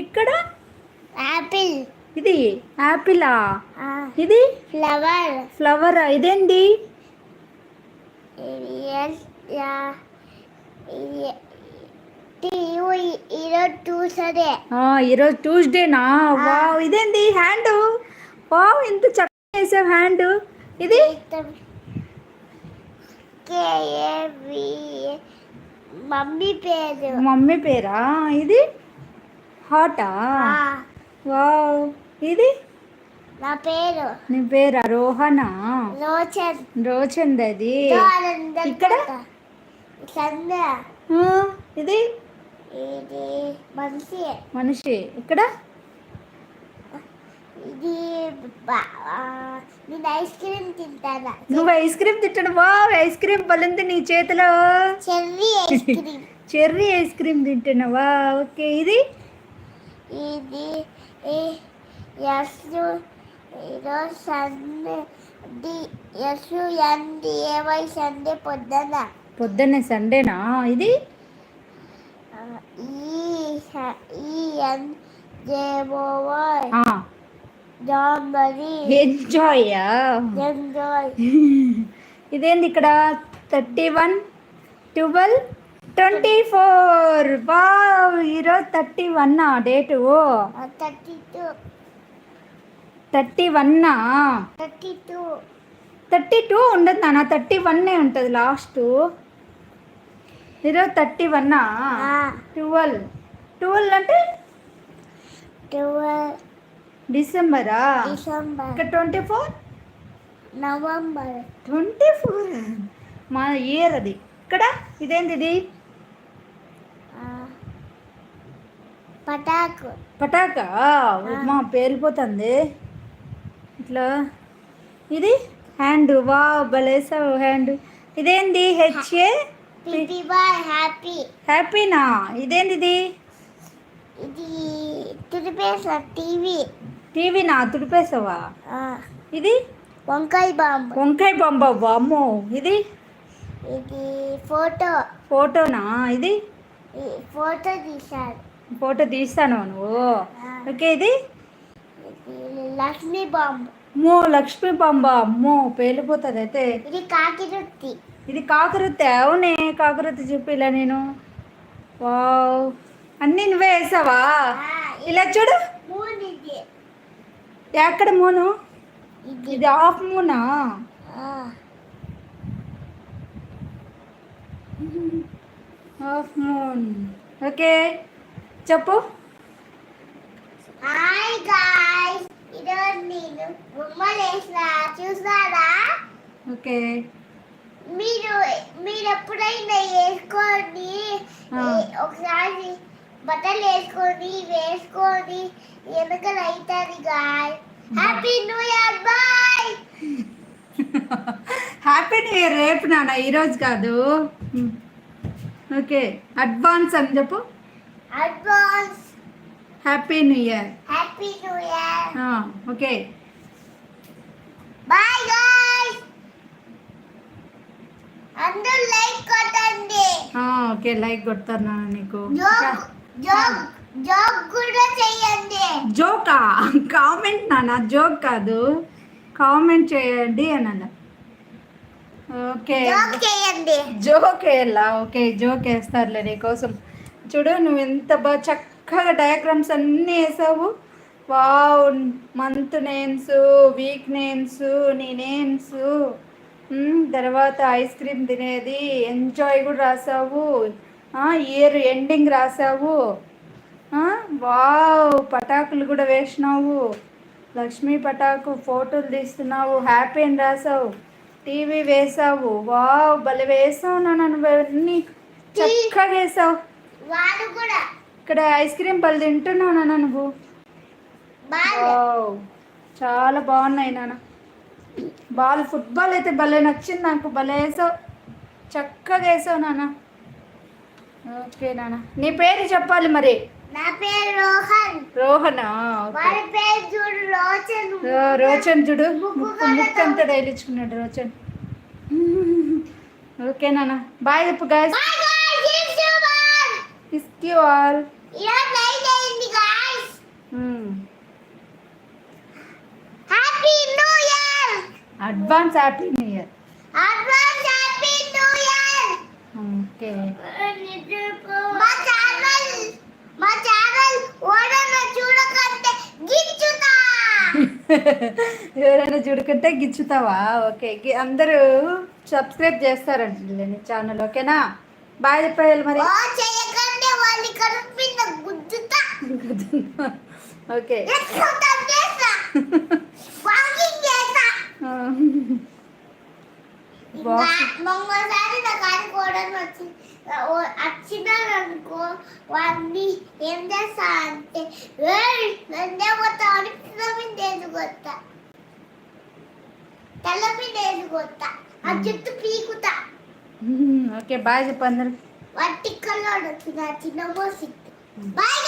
ఇక్కడ? యాపిల్ ఇది యాపిలా ఆ, ఇది? ఫ్లవర్. ఫ్లవర్? ఇదేంటి? ఈరోజు ఆ, ఈరోజు ట్యూస్డేనా? వావ్ ఇదేంటి? హ్యాండ్. వావ్ ఇంత చక్కగా వేసావు హ్యాండ్. ఇది? మమ్మీ పేరు. మమ్మీ పేరా? ఇది? హాటా? వావ్. ఇది? నా పేరు. నీ పేరా? రోహనా? రోచన్. రోచంద్ అది. ఇక్కడ? ఇది? ఇది మనిషి. మనిషి. ఇక్కడ? ఇది నేను ఐస్ క్రీమ్ తింటానా. నువ్వు ఐస్ క్రీమ్ తిట్టడు వావ్ ఐస్ క్రీమ్ పలింది నీ చేతిలో. Cherry ice cream cherry ice cream తింటున్నావా? ఓకే ఇది? ఇది ఎస్ ఈరోజు Sunday D S N D A Y Sunday పొద్దున? పొద్దున్నే సండేనా? ఇది? ఈ ఈ ఎన్ ఆ, జాంబరీ ఎంజాయా ఎంజాయ్. ఇదేంది ఇక్కడ? Thirty one twelve twenty four wow ఈరోజు థర్టీ వన్నా date? Thirty two. Thirty వన్నా? Thirty two. Thirty two ఉండదు నాన్న థర్టీ వన్నే ఉంటుంది లాస్ట్. ఈరోజు థర్టీ వన్నా? ట్వెల్వ్. ట్వెల్వ్ అంటే? ట్వెల్వ్. డిసెంబరా? డిసెంబర్. ఇక్కడ twenty four? November. Twenty four? మా ఇయర్ అది. ఇక్కడ? ఇదేంటి ఇది? పటాకు. పటాకా? మా పేలిపోతుంది ఇట్లా. ఇది? హ్యాండ్. వా బలేసావు హ్యాండ్. ఇదేంది? H A? హ్యాపీ. హ్యాపీనా? ఇదేంది ఇది ఇది తిరిపేసా టీవీ. టీవీనా? తుడిపేసావా? ఇది? వంకాయ బాంబు. వంకాయ బొమ్మ అమ్మో ఇది? ఇది ఫోటో. ఫోటోనా? ఇది? ఫోటో తీశారు. ఫోటో తీస్తాను నువ్వు. ఓకే ఇది? లక్ష్మీ బాంబు. అమ్మో లక్ష్మీ బొమ్మ అమ్మో పేలిపోతుంది అయితే. ఇది కాకిరుత్తి. ఇది కాకరత్తి అవునే కాకరత్తి చెప్పిలా నేను. వావ్. అన్నీ నువ్వే వేసావా? ఇలా చూడు. ఎక్కడ మూను? ఇది. ఇది హాఫ్ మూనా? Half moon. ఓకే. చెప్పు. హాయ్ గాయ్స్ ఈరోజు నేను బొమ్మలు వేసిన చూసారా? ఓకే. మీరు మీరు ఎప్పుడైనా. ఈ- ఒకసారి బట్టలు వేసుకొని వేసుకొని వెనకలు అవుతుంది guy happy new year bye happy new year రేపు నాన్న ఈరోజు కాదు. ఓకే అడ్వాన్స్ అని చెప్పు. Advance happy new year happy new year okay bye guys అందరూ లైక్ కొట్టండి. ఓకే లైక్ కొడతాను నాన్న నీకు జోక్ జోక్ జోక్ కూడా చెయ్యండి జోకా కామెంట్ నాన్న జోక్ కాదు. కామెంట్ చేయండి అని అన్న. ఓకే జోక్ చేయండి. జోక్ వేయాలా? ఓకే జోక్ వేస్తారులే నీకోసం. చూడు నువ్వు ఎంత బాగా చక్కగా డయాగ్రామ్స్ అన్నీ వేసావు. Wow month names week names నీ నేమ్స్ తర్వాత ఐస్ క్రీమ్ తినేది. ఎంజాయ్ కూడా రాసావు. ఇయర్ ఎండింగ్ రాసావు. వావ్ పటాకులు కూడా వేసినావు. లక్ష్మీ పటాకు ఫోటోలు తీస్తున్నావు. హ్యాపీ అని రాసావు. టీవీ వేసావు. వావ్ భలే వేసావు నన్ను అన్నీ చక్కగా వేసావు. ఇక్కడ ఐస్ క్రీమ్ పళ్ళు తింటున్నావు నాన్న నువ్వు? చాలా బాగున్నాయి నాన్న. బాల్ ఫుట్బాల్ అయితే భలే నచ్చింది నాకు భలే వేసావు. చక్కగా వేసావు నాన్న. ఓకే నాన్న. నీ పేరు చెప్పాలి మరి? నా పేరు రోహన్. రోహనా? రోచన్. చూడు. ముక్కు ముక్కు అంతా డైలించుకున్నాడు రోచన్. ఓకే నాన్న. బాయ్ చెప్పు guys see you all advance happy new year advance happy new year okay మా ఛానల్ మా ఛానల్ ఎవరైనా చూడకంటే గిచ్చుతా. ఎవరైనా చూడకంటే గిచ్చుతావా? ఓకే అందరూ సబ్స్క్రైబ్ చేస్తారంటే ఛానల్ ఓకేనా బాయ్ చెప్పాలి మరి. గుద్దుతా ఓకే. మొంగోసారి నా కాడి వచ్చి వచ్చినారనుకో వాడిని ఏం చేస్తా అంటే "ఏయ్, నన్నే పోతా అని పిల్ల మీద వేసుకొస్తా తల మీద వేసుకొస్తా ఆ జుట్టు పీకుతా ఓకే బాయ్ చెప్పు అందరు వట్టి వచ్చిన చిన్న బోసి బాయ్